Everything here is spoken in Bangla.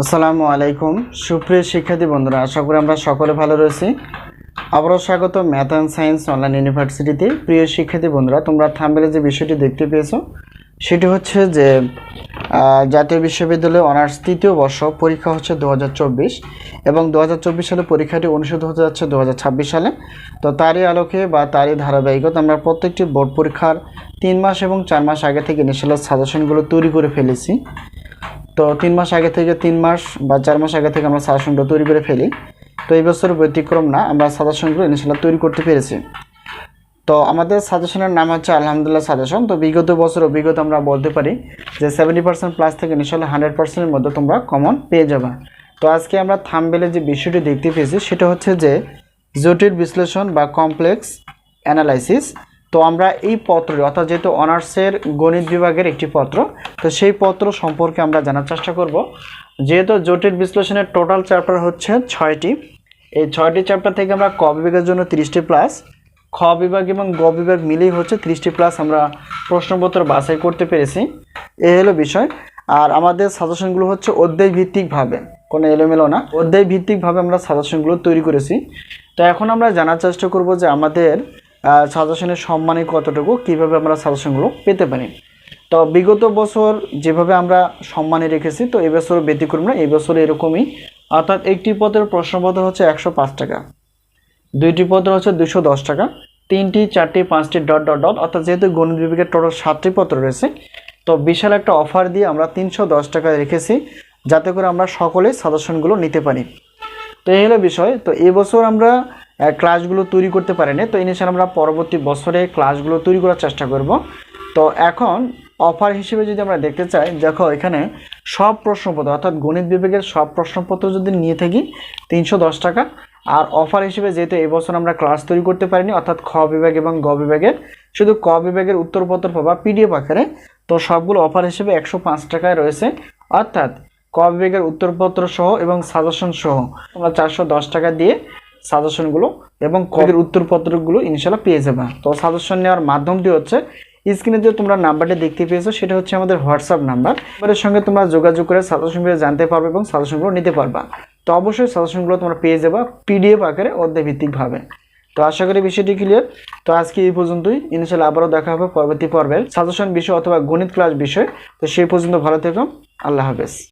আসসালামু আলাইকুম। সুপ্রিয় শিক্ষার্থী বন্ধুরা, আশা করি আমরা সকলে ভালো রয়েছি। আবারও স্বাগত ম্যাথ অ্যান্ড সায়েন্স অনলাইন ইউনিভার্সিটিতে। প্রিয় শিক্ষার্থী বন্ধুরা, তোমরা থাম্বেলে যে বিষয়টি দেখতে পেয়েছ, সেটি হচ্ছে যে জাতীয় বিশ্ববিদ্যালয়ে অনার্স তৃতীয় বর্ষ পরীক্ষা হচ্ছে দু হাজার চব্বিশ এবং দু হাজার চব্বিশ সালে পরীক্ষাটি অনুষ্ঠিত হতে যাচ্ছে দু হাজার ছাব্বিশ সালে। তো তারই আলোকে বা তারই ধারাবাহিকতা আমরা প্রত্যেকটি বোর্ড পরীক্ষার তিন মাস এবং চার মাস আগে থেকে ইনিশিয়াল সাজেশনগুলো তৈরি করে ফেলেছি। তো তিন মাস আগে থেকে তিন মাস বা চার মাস আগে থেকে আমরা সাজেশনগুলো তৈরি করে ফেলি। তো এই বছর ব্যতিক্রম না, আমরা সাজেশনগুলো ইনশাল্লাহ তৈরি করতে পেরেছি। তো আমাদের সাজেশনের নাম হচ্ছে আলহামদুলিল্লাহ সাজেশন। তো বিগত বছর অভিজ্ঞতা আমরা বলতে পারি যে সেভেন্টি পার্সেন্ট প্লাস থেকে ইনশাল্লাহ হান্ড্রেড পার্সেন্টের মধ্যে তোমরা কমন পেয়ে যাবে। তো আজকে আমরা থামবেলে যে বিষয়টি দেখতে পেয়েছি, সেটা হচ্ছে যে জটিল বিশ্লেষণ বা কমপ্লেক্স অ্যানালাইসিস তো আমরা এই পত্র অর্থাৎ যেহেতু অনার্সের গণিত বিভাগের একটি পত্র, তো সেই পত্র সম্পর্কে আমরা জানার চেষ্টা করব। যেহেতু জটিল বিশ্লেষণের টোটাল চ্যাপ্টার হচ্ছে ছয়টি, এই ছয়টি চ্যাপ্টার থেকে আমরা ক বিভাগের জন্য তিরিশটি প্লাস খ বিভাগ এবং গ বিভাগ মিলেই হচ্ছে ত্রিশটি প্লাস আমরা প্রশ্নপত্র বাছাই করতে পেরেছি। এ হলো বিষয়। আর আমাদের সাজেশনগুলো হচ্ছে অধ্যায় ভিত্তিকভাবে কোনো এলোমেলো না। অধ্যায় ভিত্তিকভাবে আমরা সাজেশনগুলো তৈরি করেছি। তো এখন আমরা জানার চেষ্টা করব যে আমাদের সাজেশনের সম্মানে কতটুকু, কীভাবে আমরা সাজেশনগুলো পেতে পারি? তো বিগত বছর যেভাবে আমরা সম্মানে রেখেছি, তো এবছর ব্যতিক্রম না, এবছর এরকমই। অর্থাৎ একটি পদের প্রশ্নপত্র হচ্ছে একশো পাঁচ টাকা, দুইটি পত্র হচ্ছে দুশো দশ টাকা, তিনটি, চারটি, পাঁচটি, ডট ডট ডট, অর্থাৎ যেহেতু গণিত বিভাগের টোটাল সাতটি পত্র রয়েছে, তো বিশাল একটা অফার দিয়ে আমরা তিনশো দশ টাকায় রেখেছি, যাতে করে আমরা সকলে সাজেশনগুলো নিতে পারি। তো এই হলো বিষয়, তো এবছর আমরা ক্লাসগুলো তৈরি করতে পারিনি। তো ইনিশিয়াল আমরা পরবর্তী বছরে ক্লাসগুলো তৈরি করার চেষ্টা করব। তো এখন অফার হিসেবে যদি আমরা দেখতে চাই, দেখো এখানে সব প্রশ্নপত্র, অর্থাৎ গণিত বিভাগের সব প্রশ্নপত্র যদি নিয়ে থাকি, তিনশো দশ টাকা। আর অফার হিসেবে যেহেতু এবছর আমরা ক্লাস তৈরি করতে পারিনি, অর্থাৎ খ বিভাগ এবং গ বিভাগের, শুধু ক বিভাগের উত্তরপত্র পাবা পিডিএফ আকারে। তো সবগুলো অফার হিসেবে একশো পাঁচ টাকায় রয়েছে। অর্থাৎ ক বিভাগের উত্তরপত্র সহ এবং সাজেশন সহ তোমরা চারশো দশ টাকা দিয়ে সাজেশনগুলো এবং কবির উত্তরপত্রগুলো ইনশাল্লাহ পেয়ে যাবে। তো সাজেশন নেওয়ার মাধ্যমটি হচ্ছে স্ক্রিনে যে তোমরা নাম্বারটি দেখতে পেয়েছ, সেটা হচ্ছে আমাদের হোয়াটসঅ্যাপ নাম্বার। এর সঙ্গে তোমরা যোগাযোগ করে সাজেশনগুলো জানতে পারবে এবং সাজেশনগুলো নিতে পারবা। তো অবশ্যই সাজেশনগুলো তোমরা পেয়ে যাবা পিডিএফ আকারে অধ্যায় ভিত্তিকভাবে তো আশা করি বিষয়টি ক্লিয়ার তো আজকে এই পর্যন্তই। ইনশাল্লাহ আবারও দেখা হবে পরবর্তী পর্বের সাজেশন বিষয় অথবা গণিত ক্লাস বিষয়। তো সেই পর্যন্ত ভালো থেকো। আল্লাহ হাফেজ।